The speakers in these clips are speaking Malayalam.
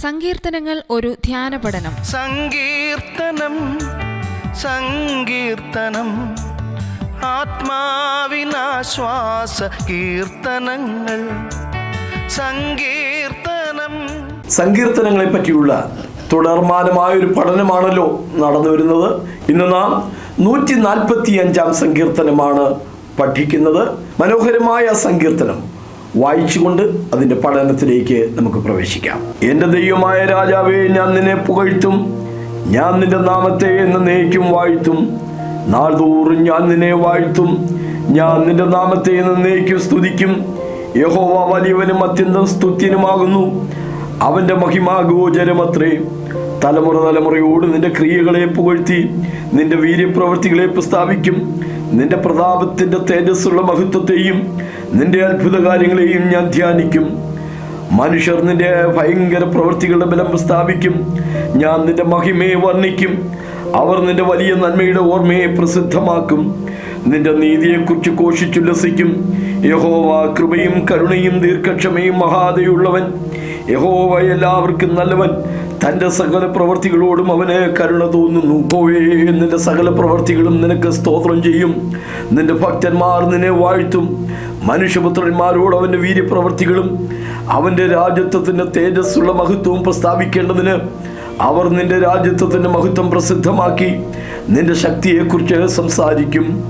സങ്കീർത്തനങ്ങൾ ഒരു ധ്യാന പഠനം. സങ്കീർത്തനം സങ്കീർത്തനം ആത്മാവിനാശ്വാസ കീർത്തനങ്ങൾ. സങ്കീർത്തനം. സങ്കീർത്തനങ്ങളെ പറ്റിയുള്ള തുടർമാനമായ ഒരു പഠനമാണല്ലോ നടന്നു വരുന്നത്. ഇന്ന് നാം നൂറ്റി നാൽപ്പത്തി അഞ്ചാം സങ്കീർത്തനമാണ് പഠിക്കുന്നത്. മനോഹരമായ സങ്കീർത്തനം. വായിച്ചുകൊണ്ട് അതിന്റെ പഠനത്തിലേക്ക് നമുക്ക് പ്രവേശിക്കാം. എന്റെ ദൈവമായ രാജാവേ ഞാൻ നിന്നെ പുകഴ്ത്തും. ഞാൻ നിന്റെ നാമത്തെ എന്ന് എന്നേക്കും വാഴ്ത്തും. നാൾതോറും ഞാൻ നിന്നെ വാഴ്ത്തും. ഞാൻ നിന്റെ നാമത്തെ എന്ന് എന്നേക്കും സ്തുതിക്കും. യഹോവ വലിയവനും അത്യന്തം സ്തുത്യനുമാകുന്നു. അവന്റെ മഹിമാഗോചരമത്രേ തലമുറ തലമുറയോട് നിന്റെ ക്രിയകളെ പുകഴ്ത്തി നിന്റെ വീര്യപ്രവൃത്തികളെ പ്രസ്താവിക്കും. നിന്റെ പ്രതാപത്തിന്റെ തേജസ്സുള്ള മഹത്വത്തെയും നിന്റെ അത്ഭുത കാര്യങ്ങളെയും ഞാൻ ധ്യാനിക്കും. മനുഷ്യർ നിന്റെ ഭയങ്കര പ്രവൃത്തികളുടെ ബലം സ്ഥാപിക്കും ഞാൻ നിന്റെ മഹിമയെ വർണിക്കും. അവർ നിന്റെ വലിയ നന്മയുടെ ഓർമ്മയെ പ്രസിദ്ധമാക്കും. നിന്റെ നീതിയെക്കുറിച്ച് ഘോഷിച്ചുല്ലസിക്കും യഹോവ കൃപയും കരുണയും ദീർഘക്ഷമയും മഹാതയുള്ളവൻ യഹോവ എല്ലാവർക്കും നല്ലവൻ. തന്റെ സകല പ്രവർത്തികളോടും അവന് കരുണ തോന്നുന്നു. പോയേ നിന്റെ സകല പ്രവർത്തികളും നിനക്ക് സ്തോത്രം ചെയ്യും. നിന്റെ ഭക്തന്മാർ നിന്നെ വാഴ്ത്തും. മനുഷ്യപുത്രന്മാരോട് അവന്റെ വീര്യപ്രവർത്തികളും അവന്റെ രാജ്യത്വത്തിന്റെ തേജസ്സുള്ള മഹത്വവും പ്രസ്താവിക്കേണ്ടതിന് അവർ നിന്റെ രാജ്യത്വത്തിന്റെ മഹത്വം പ്രസിദ്ധമാക്കി നിന്റെ ശക്തിയെക്കുറിച്ച് സംസാരിക്കും.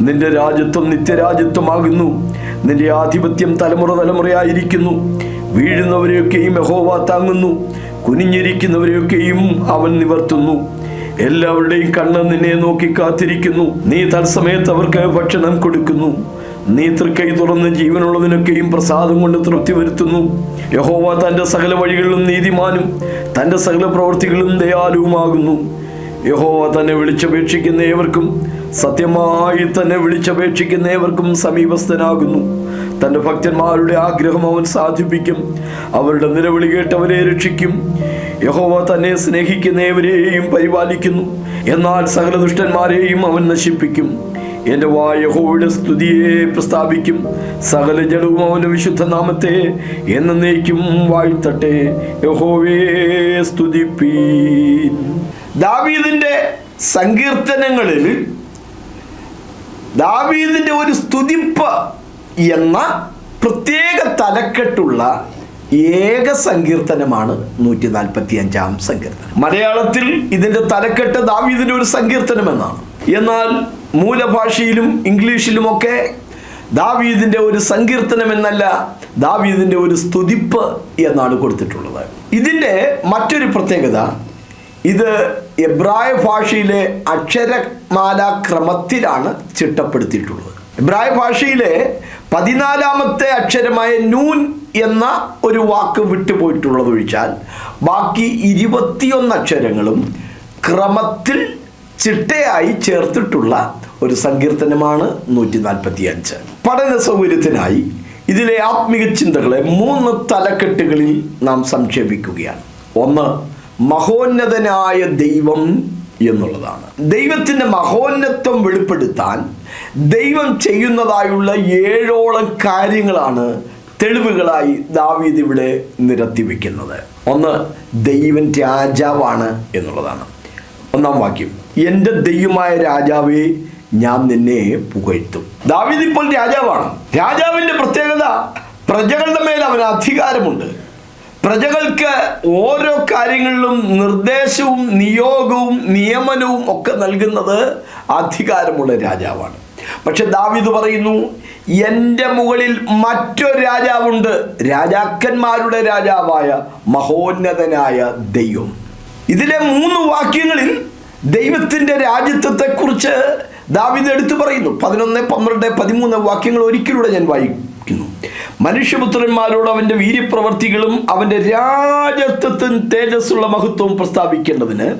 നിന്റെ രാജ്യത്വം നിത്യരാജ്യത്വമാകുന്നു. നിന്റെ ആധിപത്യം തലമുറ തലമുറയായിരിക്കുന്നു. വീഴുന്നവരെയൊക്കെയും യഹോവ താങ്ങുന്നു. കുനിഞ്ഞിരിക്കുന്നവരെയൊക്കെയും അവൻ നിവർത്തുന്നു. എല്ലാവരുടെയും കണ്ണ് നിന്നെ നോക്കി കാത്തിരിക്കുന്നു. നീ തത്സമയത്ത് അവർക്ക് ഭക്ഷണം കൊടുക്കുന്നു. നീ തൃക്കൈ തുറന്ന് ജീവനുള്ളതിനൊക്കെയും പ്രസാദം കൊണ്ട് തൃപ്തി വരുത്തുന്നു. യഹോവ തന്റെ സകല വഴികളിലും നീതിമാനും തന്റെ സകല പ്രവൃത്തികളും ദയാലുവുമാകുന്നു. യഹോവ തന്നെ വിളിച്ചപേക്ഷിക്കുന്ന ഏവർക്കും സത്യമായി തന്നെ വിളിച്ചപേക്ഷിക്കുന്ന ഏവർക്കും സമീപസ്ഥനാകുന്നു. തന്റെ ഭക്തന്മാരുടെ ആഗ്രഹം അവൻ സാധിപ്പിക്കും. അവരുടെ നിലവിളി കേട്ടവരെ രക്ഷിക്കും. യഹോവ തന്നെ സ്നേഹിക്കുന്നവരെയും പരിപാലിക്കുന്നു. എന്നാൽ സകല ദുഷ്ടന്മാരെയും അവൻ നശിപ്പിക്കും. എന്റെ വായഹോയുടെ സ്തുതിയെ പ്രസ്താവിക്കും. സകല ജഡവും അവന്റെ വിശുദ്ധ നാമത്തെ എന്നേക്കും വാഴ്ത്തട്ടെ. യഹോവേ സ്തുതിപ്പീൻ. ദാവീദിന്റെ സങ്കീർത്തനങ്ങളിൽ ദാവീദിന്റെ ഒരു സ്തുതിപ്പ് എന്ന പ്രത്യേക തലക്കെട്ടുള്ള ഏക സങ്കീർത്തനമാണ് നൂറ്റി നാൽപ്പത്തി അഞ്ചാം സങ്കീർത്തനം. മലയാളത്തിൽ ഇതിന്റെ തലക്കെട്ട് ദാവീദിന്റെ ഒരു സങ്കീർത്തനം എന്നാണ് എന്നാൽ മൂലഭാഷയിലും ഇംഗ്ലീഷിലുമൊക്കെ ദാവീദിന്റെ ഒരു സങ്കീർത്തനം എന്നല്ല ദാവീദിന്റെ ഒരു സ്തുതിപ്പ് എന്നാണ് കൊടുത്തിട്ടുള്ളത്. ഇതിന്റെ മറ്റൊരു പ്രത്യേകത ഇത് എബ്രായ ഭാഷയിലെ അക്ഷരമാല ക്രമത്തിലാണ് ചിട്ടപ്പെടുത്തിയിട്ടുള്ളത്. എബ്രായ ഭാഷയിലെ പതിനാലാമത്തെ അക്ഷരമായ നൂൻ എന്ന ഒരു വാക്ക് വിട്ടുപോയിട്ടുള്ളത് ഒഴിച്ചാൽ ബാക്കി ഇരുപത്തിയൊന്ന് അക്ഷരങ്ങളും ക്രമത്തിൽ ചിട്ടയായി ചേർത്തിട്ടുള്ള ഒരു സങ്കീർത്തനമാണ് നൂറ്റി നാൽപ്പത്തി അഞ്ച് പഠന സൗകര്യത്തിനായി ഇതിലെ ആത്മീക ചിന്തകളെ മൂന്ന് തലക്കെട്ടുകളിൽ നാം സംക്ഷേപിക്കുകയാണ്. ഒന്ന് മഹോന്നതനായ ദൈവം എന്നുള്ളതാണ്. ദൈവത്തിന്റെ മഹോന്നത്വം വെളിപ്പെടുത്താൻ ദൈവം ചെയ്യുന്നതായുള്ള ഏഴോളം കാര്യങ്ങളാണ് തെളിവുകളായി ദാവീദ് ഇവിടെ നിരത്തി വെക്കുന്നത് ഒന്ന് ദൈവൻ രാജാവാണ് എന്നുള്ളതാണ്. ഒന്നാം വാക്യം. എന്റെ ദൈവമായ രാജാവേ ഞാൻ നിന്നെ പുകഴ്ത്തും. ദാവീദ് ഇപ്പോൾ രാജാവാണ്. രാജാവിന്റെ പ്രത്യേകത പ്രജകളുടെ മേൽ അവന് അധികാരമുണ്ട്. പ്രജകൾക്ക് ഓരോ കാര്യങ്ങളിലും നിർദ്ദേശവും നിയോഗവും നിയമനവും ഒക്കെ നൽകുന്നത് അധികാരമുള്ള രാജാവാണ്. പക്ഷെ ദാവീദ് പറയുന്നു എന്റെ മുകളിൽ മറ്റൊരു രാജാവുണ്ട്. രാജാക്കന്മാരുടെ രാജാവായ മഹോന്നതനായ ദൈവം. ഇതിലെ മൂന്ന് വാക്യങ്ങളിൽ ദൈവത്തിന്റെ രാജ്യത്വത്തെക്കുറിച്ച് ദാവിദ് എടുത്തു പറയുന്നു. പതിനൊന്ന് പന്ത്രണ്ട് പതിമൂന്ന് വാക്യങ്ങൾ ഒരിക്കലൂടെ ഞാൻ വായിക്കുന്നു. മനുഷ്യപുത്രന്മാരോട് അവന്റെ വീര്യപ്രവർത്തികളും അവന്റെ രാജത്വത്തിന് തേജസ്സുള്ള മഹത്വവും പ്രസ്താവിക്കേണ്ടതിന്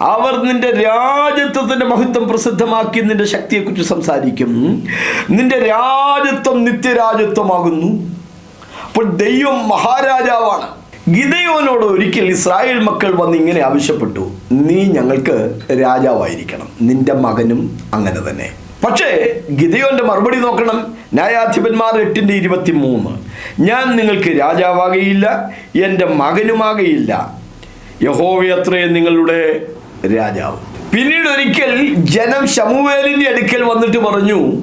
അവർ നിന്റെ രാജത്വത്തിന്റെ മഹത്വം പ്രസിദ്ധമാക്കി നിന്റെ ശക്തിയെക്കുറിച്ച് സംസാരിക്കും. നിന്റെ രാജ്യത്വം നിത്യരാജത്വമാകുന്നു. അപ്പോൾ ദൈവം മഹാരാജാവാണ്. ഗിദയോനോട് ഒരിക്കൽ ഇസ്രായേൽ മക്കൾ വന്ന് ഇങ്ങനെ ആവശ്യപ്പെട്ടു നീ ഞങ്ങൾക്ക് രാജാവായിരിക്കണം. നിന്റെ മകനും അങ്ങനെ തന്നെ. പക്ഷേ ഗിതയോന്റെ മറുപടി നോക്കണം. ന്യായാധിപന്മാർ എട്ടിന്റെ ഇരുപത്തി മൂന്ന് ഞാൻ നിങ്ങൾക്ക് രാജാവാകയില്ല എന്റെ മകനുമാകയില്ല. യഹോവയത്രേ നിങ്ങളുടെ രാജാവ്. പിന്നീട് ഒരിക്കൽ ജനം ശമുവേലിന്റെ അടുക്കൽ വന്നിട്ട് പറഞ്ഞു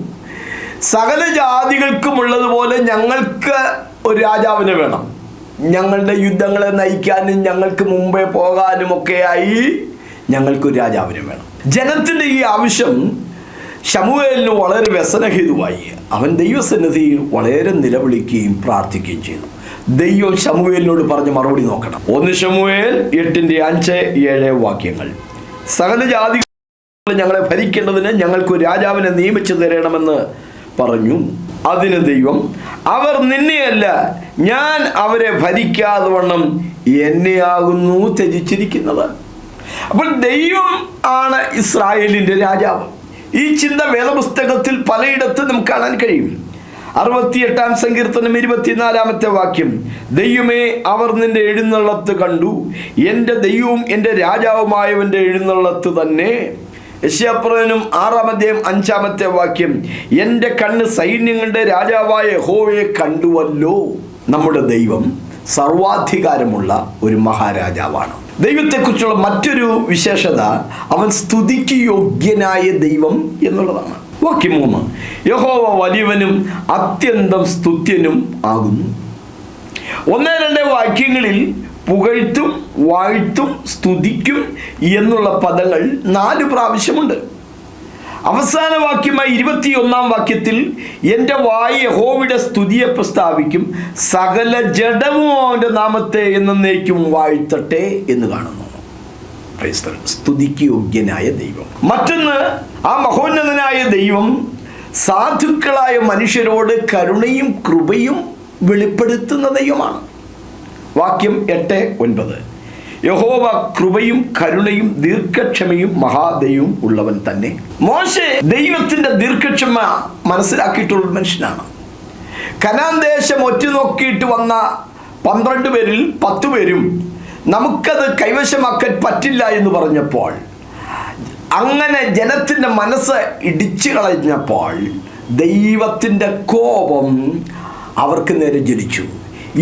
സകല ജാതികൾക്കും ഉള്ളതുപോലെ ഞങ്ങൾക്ക് ഒരു രാജാവിനെ വേണം. ഞങ്ങളുടെ യുദ്ധങ്ങളെ നയിക്കാനും ഞങ്ങൾക്ക് മുമ്പേ പോകാനും ഒക്കെയായി ഞങ്ങൾക്കൊരു രാജാവിനെ വേണം. ജനത്തിന്റെ ഈ ആവശ്യം ശമുവേലിന് വളരെ വ്യസനഹേതുവായി. അവൻ ദൈവസന്നിധിയിൽ വളരെ നിലവിളിക്കുകയും പ്രാർത്ഥിക്കുകയും ചെയ്തു. ദൈവം ശമുവേലിനോട് പറഞ്ഞ മറുപടി നോക്കണം. ഒന്ന് ശമുവേൽ എട്ടിന്റെ അഞ്ച് ഏഴ് വാക്യങ്ങൾ. സകല ജാതി ഞങ്ങളെ ഭരിക്കേണ്ടതിന് ഞങ്ങൾക്ക് രാജാവിനെ നിയമിച്ചു തരണമെന്ന് പറഞ്ഞു. അതിന് ദൈവം അവർ നിന്നെയല്ല ഞാൻ അവരെ ഭരിക്കാതെ വണ്ണം എന്നെയാകുന്നു ത്യജിച്ചിരിക്കുന്നത്. അപ്പോൾ ദൈവം ആണ് ഇസ്രായേലിന്റെ രാജാവ്. ഈ ചിന്ത വേദപുസ്തകത്തിൽ പലയിടത്ത് നമുക്ക് കാണാൻ കഴിയും. അറുപത്തിയെട്ടാം സങ്കീർത്തനം ഇരുപത്തിനാലാമത്തെ വാക്യം ദൈവമേ അവർ നിന്റെ എഴുന്നള്ളത്ത് കണ്ടു. എന്റെ ദൈവവും എന്റെ രാജാവുമായവന്റെ എഴുന്നള്ളത്ത് തന്നെ യശ്യാപ്രവനും ആറാം അധ്യായം അഞ്ചാമത്തെ വാക്യം എന്റെ കണ്ണ് സൈന്യങ്ങളുടെ രാജാവായ ഹോവയെ കണ്ടുവല്ലോ. നമ്മുടെ ദൈവം സർവാധികാരമുള്ള ഒരു മഹാരാജാവാണ്. ദൈവത്തെക്കുറിച്ചുള്ള മറ്റൊരു വിശേഷത അവൻ സ്തുതിക്ക് യോഗ്യനായ ദൈവം എന്നുള്ളതാണ്. വാക്യം മൂന്ന് യഹോവ വലിയവനും അത്യന്തം സ്തുത്യനും ആകുന്നു. ഒന്നേ രണ്ട് വാക്യങ്ങളിൽ പുകഴ്ത്തും വാഴ്ത്തും സ്തുതിക്കും എന്നുള്ള പദങ്ങൾ നാല് പ്രാവശ്യമുണ്ട്. അവസാന വാക്യമായി ഇരുപത്തിയൊന്നാം വാക്യത്തിൽ എന്റെ വായ യഹോവയുടെ സ്തുതിയെ പ്രസ്താവിക്കും സകല ജഡവും അവന്റെ നാമത്തെ എന്നേക്കും വാഴ്ത്തട്ടെ എന്ന് കാണുന്നു. സ്തുതിക്ക് യോഗ്യനായ ദൈവം. മറ്റൊന്ന് ആ മഹോന്നതനായ ദൈവം സാധുക്കളായ മനുഷ്യരോട് കരുണയും കൃപയും വെളിപ്പെടുത്തുന്ന ദൈവമാണ് വാക്യം എട്ട് ഒൻപത്. യഹോവ കൃപയും കരുണയും ദീർഘക്ഷമയും മഹാദയും ഉള്ളവൻ തന്നെ. മോശെ ദൈവത്തിന്റെ ദീർഘക്ഷമ മനസ്സിലാക്കിയിട്ടുള്ള മനുഷ്യനാണ്. കനാൻ ദേശം ഒറ്റുനോക്കിയിട്ട് വന്ന പന്ത്രണ്ട് പേരിൽ പത്ത് പേരും നമുക്കത് കൈവശമാക്കാൻ പറ്റില്ല എന്ന് പറഞ്ഞപ്പോൾ അങ്ങനെ ജനത്തിന്റെ മനസ്സ് ഇടിച്ചു കളഞ്ഞപ്പോൾ ദൈവത്തിന്റെ കോപം അവർക്ക് നേരെ ജനിച്ചു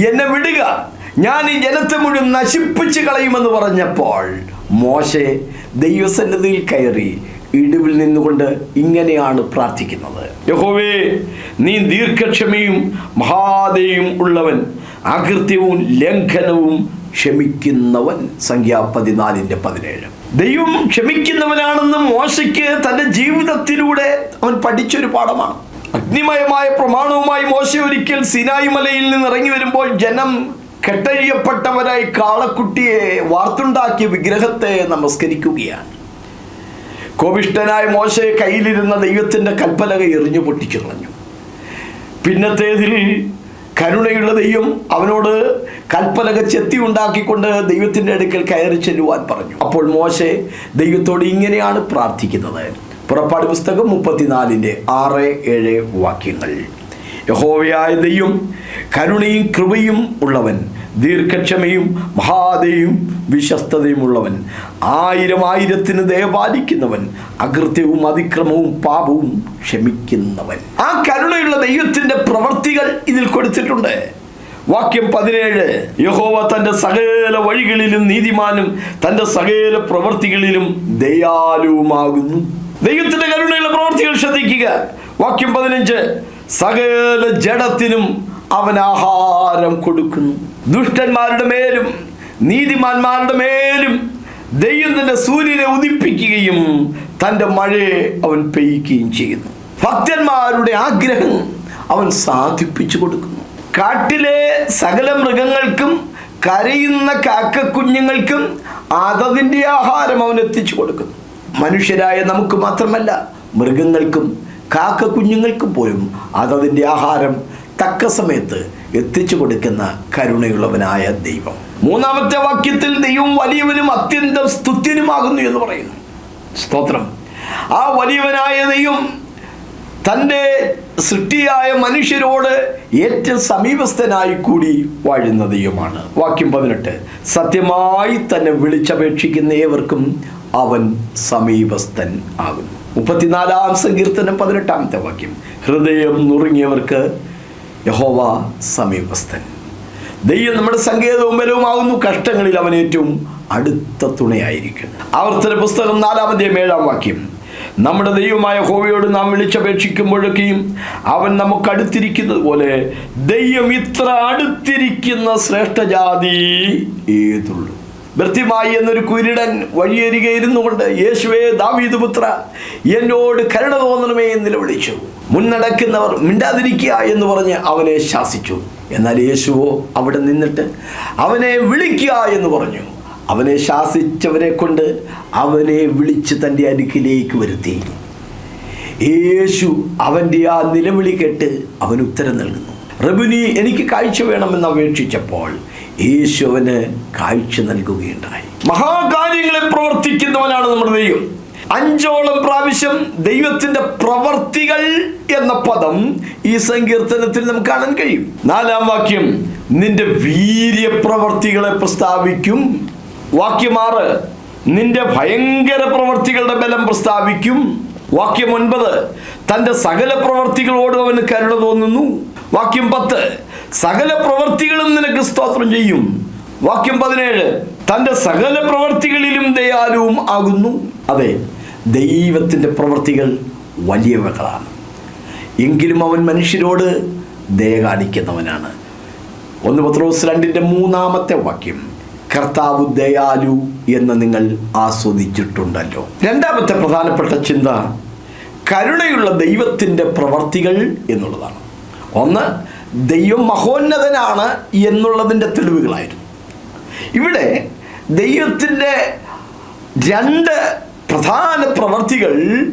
എന്നെ വിടുക ഞാൻ ഈ ജനത്തെ മുഴുവൻ നശിപ്പിച്ച് കളയുമെന്ന് പറഞ്ഞപ്പോൾ മോശെ ദൈവസന്നിധിയിൽ കയറി ഇടിവിൽ നിന്നുകൊണ്ട് ഇങ്ങനെയാണ് പ്രാർത്ഥിക്കുന്നത്. യഹോവേ നീ ദീർഘക്ഷമയും മഹാദയും ഉള്ളവൻ അകൃത്യവും ലംഘനവും ക്ഷമിക്കുന്നവൻ. സംഖ്യ പതിനാലിന്റെ പതിനേഴ്. ദൈവം ക്ഷമിക്കുന്നവനാണെന്ന് മോശയ്ക്ക് തന്റെ ജീവിതത്തിലൂടെ അവൻ പഠിച്ചൊരു പാഠമാണ്. അഗ്നിമയമായ പ്രമാണവുമായി മോശ ഒരിക്കൽ സിനായി മലയിൽ നിന്ന് ഇറങ്ങി വരുമ്പോൾ ജനം കെട്ടഴിയപ്പെട്ടവരായി കാളക്കുട്ടിയെ വാർത്തുണ്ടാക്കിയ വിഗ്രഹത്തെ നമസ്കരിക്കുകയാണ്. കോപിഷ്ടനായ മോശയെ കയ്യിലിരുന്ന ദൈവത്തിന്റെ കൽപ്പലക എറിഞ്ഞു പൊട്ടിച്ചു കളഞ്ഞു. പിന്നത്തേതിൽ കരുണയുള്ള ദൈവം അവനോട് കൽപ്പലക ചെത്തി ഉണ്ടാക്കിക്കൊണ്ട് ദൈവത്തിന്റെ അടുക്കൽ കയറി ചെല്ലുവാൻ പറഞ്ഞു. അപ്പോൾ മോശെ ദൈവത്തോട് ഇങ്ങനെയാണ് പ്രാർത്ഥിക്കുന്നത്. പുറപ്പാട് പുസ്തകം മുപ്പത്തിനാലിന്റെ ആറ് ഏഴ് വാക്യങ്ങൾ. യഹോവയായ ദൈവം കരുണയും കൃപയും ഉള്ളവൻ ദീർഘക്ഷമയും മഹാദയും വിശ്വസ്തതയും ഉള്ളവൻ ആയിരം ആയിരത്തിന് ദയപാലിക്കുന്നവൻ അകൃത്യവും അതിക്രമവും പാപവും ക്ഷമിക്കുന്നവൻ. ആ കരുണയുള്ള ദൈവത്തിന്റെ പ്രവൃത്തികൾ ഇതിൽ കൊടുത്തിട്ടുണ്ട്. വാക്യം പതിനേഴ് യഹോവ തന്റെ സകല വഴികളിലും നീതിമാനും തന്റെ സകല പ്രവൃത്തികളിലും ദയാലുവുമാകുന്നു. ദൈവത്തിന്റെ കരുണയുള്ള പ്രവൃത്തികൾ ശ്രദ്ധിക്കുക. വാക്യം പതിനഞ്ച് സകല ജഡത്തിനും അവൻ ആഹാരം കൊടുക്കുന്നു. ദുഷ്ടന്മാരുടെ മേലും നീതിമാന്മാരുടെ മേലും ദൈവം തന്റെ സൂര്യനെ ഉദിപ്പിക്കുകയും തന്റെ മഴയെ അവൻ പെയ്യുകയും ചെയ്യുന്നു. ഭക്തന്മാരുടെ ആഗ്രഹം അവൻ സാധിപ്പിച്ചു കൊടുക്കുന്നു. കാട്ടിലെ സകല മൃഗങ്ങൾക്കും കരയുന്ന കാക്കക്കുഞ്ഞുങ്ങൾക്കും അതതിന്റെ ആഹാരം അവൻ എത്തിച്ചു കൊടുക്കുന്നു. മനുഷ്യരായ നമുക്ക് മാത്രമല്ല മൃഗങ്ങൾക്കും കാക്കക്കുഞ്ഞുങ്ങൾക്കും പോലും അതതിന്റെ ആഹാരം തക്ക സമയത്ത് എത്തിച്ചു കൊടുക്കുന്ന കരുണയുള്ളവനായ ദൈവം. മൂന്നാമത്തെ വാക്യത്തിൽ ദൈവം വലിയവനും അത്യന്തം സ്തുത്യനുമാകുന്നു എന്ന് പറയുന്നു. സ്തോത്രം. ആ വലിയവനായ ദൈവം തന്റെ സൃഷ്ടിയായ മനുഷ്യരോട് ഏറ്റവും സമീപസ്ഥനായി കൂടി വാഴുന്ന ദൈവമാണ്. വാക്യം പതിനെട്ട്. സത്യമായി തന്നെ വിളിച്ചപേക്ഷിക്കുന്ന ഏവർക്കും അവൻ സമീപസ്ഥൻ ആകുന്നു. മുപ്പത്തിനാലാം സങ്കീർത്തനം പതിനെട്ടാമത്തെ വാക്യം. ഹൃദയം നുറുങ്ങിയവർക്ക് യഹോവ സമീപസ്ഥൻ. ദൈവം നമ്മുടെ സങ്കേതവും ബലവുമാകുന്നു. കഷ്ടങ്ങളിൽ അവൻ ഏറ്റവും അടുത്ത തുണയായിരിക്കും. ആവർത്തന പുസ്തകം നാലാമത്തെ ഏഴാം വാക്യം. നമ്മുടെ ദൈവമായ ഹോവയോട് നാം വിളിച്ചപേക്ഷിക്കുമ്പോഴൊക്കെയും അവൻ നമുക്ക് അടുത്തിരിക്കുന്നത് പോലെ ദൈവം ഇത്ര അടുത്തിരിക്കുന്ന ശ്രേഷ്ഠജാതി ഏതുള്ളൂ? വൃത്തിമായി എന്നൊരു കുരുടൻ വഴിയരികെ ഇരുന്നു കൊണ്ട് യേശുവേ ദാവീദ് പുത്ര എന്നോട് കരുണ തോന്നണമേ എന്ന് നിലവിളിച്ചു മുന്നടക്കുന്നവർ മിണ്ടാതിരിക്കുക എന്ന് പറഞ്ഞ് അവനെ ശാസിച്ചു. എന്നാൽ യേശുവോ അവിടെ നിന്നിട്ട് അവനെ വിളിക്കുക എന്ന് പറഞ്ഞു. അവനെ ശാസിച്ചവരെ കൊണ്ട് അവനെ വിളിച്ച് തന്റെ അടുക്കിലേക്ക് വരുത്തി. യേശു അവന്റെ ആ നിലവിളി കേട്ട് അവൻ ഉത്തരം നൽകുന്നു. റബുനി എനിക്ക് കാഴ്ച വേണമെന്ന് അപേക്ഷിച്ചപ്പോൾ യേശു അവന് കാഴ്ച നൽകുകയുണ്ടായി. മഹാകാര്യങ്ങളെ പ്രവർത്തിക്കുന്നവനാണ് നമ്മുടെ ദൈവം. അഞ്ചോളം പ്രാവശ്യം ദൈവത്തിന്റെ പ്രവർത്തികൾ എന്ന പദം ഈ സങ്കീർത്തനത്തിൽ നമുക്ക് കാണാൻ കഴിയും. നാലാം വാക്യം നിന്റെ വീര്യപ്രവർത്തികളെ പ്രസ്താവിക്കും. വാക്യം ആറ് നിന്റെ ഭയങ്കര പ്രവർത്തികളുടെ ബലം പ്രസ്താവിക്കും. വാക്യം ഒൻപത് തന്റെ സകല പ്രവർത്തികളോടും അവന് കരുണ തോന്നുന്നു. വാക്യം പത്ത് സകല പ്രവർത്തികളും നിനക്ക് സ്തോത്രം ചെയ്യും. വാക്യം പതിനേഴ് തന്റെ സകല പ്രവർത്തികളിലും ദയാലുവും ആകുന്നു. അതെ ദൈവത്തിന്റെ പ്രവൃത്തികൾ വലിയവകളാണ്. എങ്കിലും അവൻ മനുഷ്യരോട് ദയ കാണിക്കുന്നവനാണ്. ഒന്ന് പത്രോസ് രണ്ടിന്റെ മൂന്നാമത്തെ വാക്യം കർത്താവ് ദയാലു എന്ന് നിങ്ങൾ ആസ്വദിച്ചിട്ടുണ്ടല്ലോ. രണ്ടാമത്തെ പ്രധാനപ്പെട്ട ചിന്ത കരുണയുള്ള ദൈവത്തിന്റെ പ്രവർത്തികൾ എന്നുള്ളതാണ്. ഒന്ന് ദൈവം മഹോന്നതനാണ് എന്നുള്ളതിന്റെ തെളിവുകളായിരുന്നു. ഇവിടെ ദൈവത്തിന്റെ രണ്ട് പ്രധാന പ്രവർത്തികൾ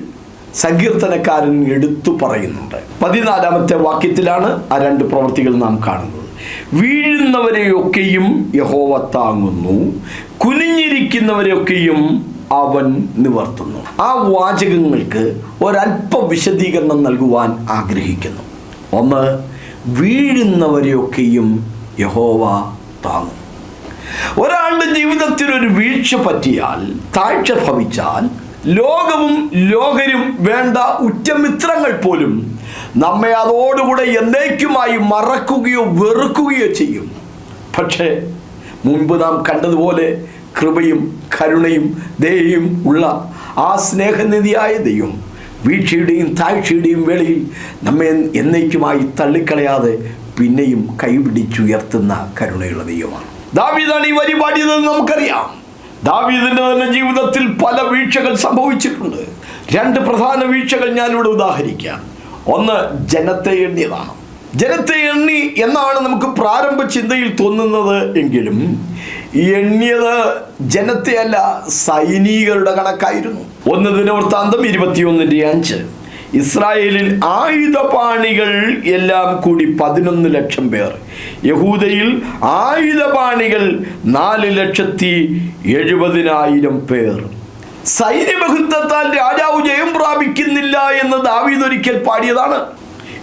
സങ്കീർത്തനക്കാരൻ എടുത്തു പറയുന്നുണ്ട്. പതിനാലാമത്തെ വാക്യത്തിലാണ് ആ രണ്ട് പ്രവർത്തികൾ നാം കാണുന്നത്. വീഴുന്നവരെയൊക്കെയും യഹോവ താങ്ങുന്നു. കുനിഞ്ഞിരിക്കുന്നവരെയൊക്കെയും അവൻ നിവർത്തുന്നു. ആ വാചകങ്ങൾക്ക് ഒരല്പ വിശദീകരണം നൽകുവാൻ ആഗ്രഹിക്കുന്നു. ഒന്ന് വീഴുന്നവരെയൊക്കെയും യഹോവ താങ്ങും ഒരാളുടെ ജീവിതത്തിൽ ഒരു വീഴ്ച പറ്റിയാൽ താഴ്ച ഭവിച്ചാൽ ലോകവും ലോകരും വേണ്ട ഉറ്റമിത്രങ്ങൾ പോലും നമ്മെ അതോടുകൂടെ എന്നേക്കുമായി മറക്കുകയോ വെറുക്കുകയോ ചെയ്യും. പക്ഷേ മുൻപ് നാം കണ്ടതുപോലെ കൃപയും കരുണയും ദയയും ഉള്ള ആ സ്നേഹനിധിയായ ദൈവം വീഴ്ചയുടെയും താഴ്ചയുടെയും വേളയിൽ നമ്മെ എന്നേക്കുമായി തള്ളിക്കളയാതെ പിന്നെയും കൈപിടിച്ചുയർത്തുന്ന കരുണയുള്ള ദൈവമാണ്. ദാവീദാണ് ഈ വരി പാടിയതെന്ന് നമുക്കറിയാം. ദാവീദിന്റെ തന്നെ ജീവിതത്തിൽ പല വീഴ്ചകൾ സംഭവിച്ചിട്ടുണ്ട്. രണ്ട് പ്രധാന വീഴ്ചകൾ ഞാനിവിടെ ഉദാഹരിക്കാം. ഒന്ന് ജനത്തെ എണ്ണിയതാണ് ജനത്തെ എണ്ണി എന്നാണ് നമുക്ക് പ്രാരംഭ ചിന്തയിൽ തോന്നുന്നത് എങ്കിലും എണ്ണിയത് ജനത്തെയല്ല സൈനികരുടെ കണക്കായിരുന്നു. ഒന്ന് ദിനവൃത്താന്തം ഇരുപത്തിയൊന്നിന്റെ അഞ്ച്. ഇസ്രായേലിൽ ആയുധപാണികൾ എല്ലാം കൂടി പതിനൊന്ന് ലക്ഷം പേർ. യഹൂദയിൽ ആയുധപാണികൾ നാല് ലക്ഷത്തി എഴുപതിനായിരം പേർ. സൈന്യബഹുത്വത്താൽ രാജാവ് ജയം പ്രാപിക്കുന്നില്ല എന്ന് ദാവീദ് ഒരിക്കൽ പാടിയതാണ്.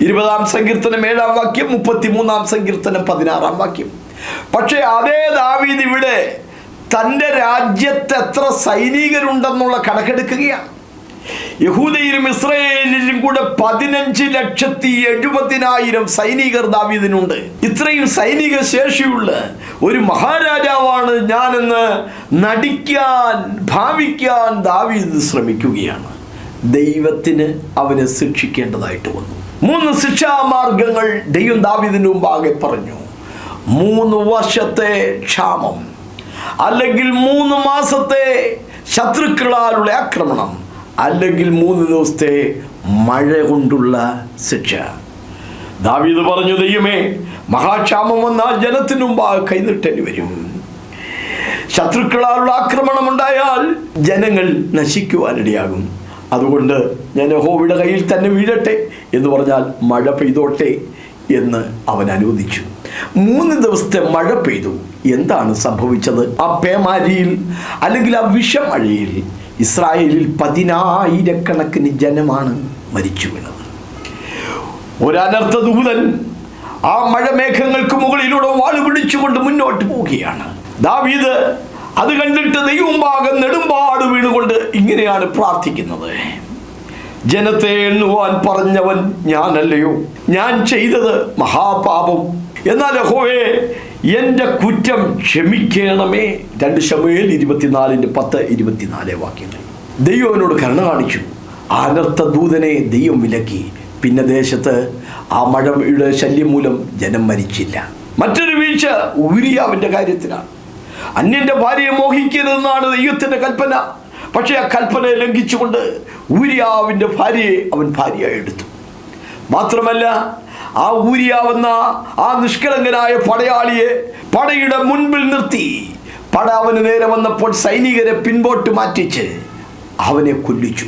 ഇരുപതാം സങ്കീർത്തനം ഏഴാം വാക്യം മുപ്പത്തിമൂന്നാം സങ്കീർത്തനം പതിനാറാം വാക്യം. പക്ഷേ അതേ ദാവീദ് ഇവിടെ തന്റെ രാജ്യത്ത് എത്ര സൈനികരുണ്ടെന്നുള്ള കണക്കെടുക്കുകയാണ്. യഹൂദയിലും ഇസ്രയേലിലും കൂടെ പതിനഞ്ച് ലക്ഷത്തി എഴുപതിനായിരം സൈനികർ ദാവീദിനുണ്ട്. ഇത്രയും സൈനിക ശേഷിയുള്ള ഒരു മഹാരാജാവാണ് ഞാനെന്ന് നടിക്കാൻ ഭാവിക്കാൻ ദാവീദ് ശ്രമിക്കുകയാണ്. ദൈവത്തിന് അവനെ ശിക്ഷിക്കേണ്ടതായിട്ട് വന്നു. മൂന്ന് ശിക്ഷാമാർഗങ്ങൾ ദൈവം ദാവീദിന് മുമ്പാകെ പറഞ്ഞു. മൂന്ന് വർഷത്തെ ക്ഷാമം അല്ലെങ്കിൽ മൂന്ന് മാസത്തെ ശത്രുക്കളാലുള്ള ആക്രമണം. അല്ലെങ്കിൽ മൂന്ന് ദിവസത്തെ മഴ കൊണ്ടുള്ള ശിക്ഷ. ദാവീദ് പറഞ്ഞു ദൈവമേ മഹാക്ഷാമം വന്നാൽ ജനത്തിനു മുമ്പാകെ കൈനിട്ടേണ്ടി വരും. ശത്രുക്കളാലുള്ള ആക്രമണം ഉണ്ടായാൽ ജനങ്ങൾ നശിക്കുവാനിടയാകും അതുകൊണ്ട് ഞാൻ ഹോവിയുടെ കയ്യിൽ തന്നെ വീഴട്ടെ എന്ന് പറഞ്ഞാൽ മഴ പെയ്തോട്ടെ എന്ന് അവൻ അനുവദിച്ചു. മൂന്ന് ദിവസത്തെ മഴ പെയ്തു. എന്താണ് സംഭവിച്ചത്? ആ പേമാരിയിൽ അല്ലെങ്കിൽ ആ വിഷമഴയിൽ ഇസ്രായേലിൽ പതിനായിരക്കണക്കിന് ജനമാണ് മരിച്ചു വീണത്. ഒരനർത്ഥ ദൂതൻ ആ മഴമേഘങ്ങൾക്ക് മുകളിലൂടെ വാൾ പിടിച്ചുകൊണ്ട് മുന്നോട്ട് പോവുകയാണ്. ദാവീദ് അത് കണ്ടിട്ട് ദൈവം ഭാഗം നെടുമ്പാട് വീണുകൊണ്ട് ഇങ്ങനെയാണ് പ്രാർത്ഥിക്കുന്നത്. ജനത്തെ എണ്ണുവാൻ പറഞ്ഞവൻ ഞാനല്ലയോ? ഞാൻ ചെയ്തത് മഹാപാപം. എന്നാൽ യഹോവേ എന്റെ കുറ്റം ക്ഷമിക്കണമേ. രണ്ട് ശമയിൽ ഇരുപത്തിനാലിന്റെ പത്ത് ഇരുപത്തിനാല് വാക്യങ്ങൾ. ദൈവം അവനോട് കരുണ കാണിച്ചു. അനർത്ഥ ദൂതനെ ദൈവം വിലക്കി. പിന്നെ ദേശത്ത് ആ മഴയുടെ ശല്യം മൂലം ജനം മരിച്ചില്ല. മറ്റൊരു വീഴ്ച ഉരിയാവിന്റെ കാര്യത്തിലാണ്. അന്യന്റെ ഭാര്യയെ മോഹിക്കരുതെന്നാണ് ദൈവത്തിന്റെ കൽപ്പന. പക്ഷേ ആ കൽപ്പന ലംഘിച്ചുകൊണ്ട് ഊരിയാവിന്റെ ഭാര്യയെ അവൻ ഭാര്യയായി എടുത്തു. മാത്രമല്ല ആ ഊരിയാവുന്ന ആ നിഷ്കളങ്കനായ പടയാളിയെ പടയുടെ മുൻപിൽ നിർത്തി. പട അവന് നേരെ വന്നപ്പോൾ സൈനികരെ പിൻപോട്ട് മാറ്റിച്ച് അവനെ കൊല്ലിച്ചു.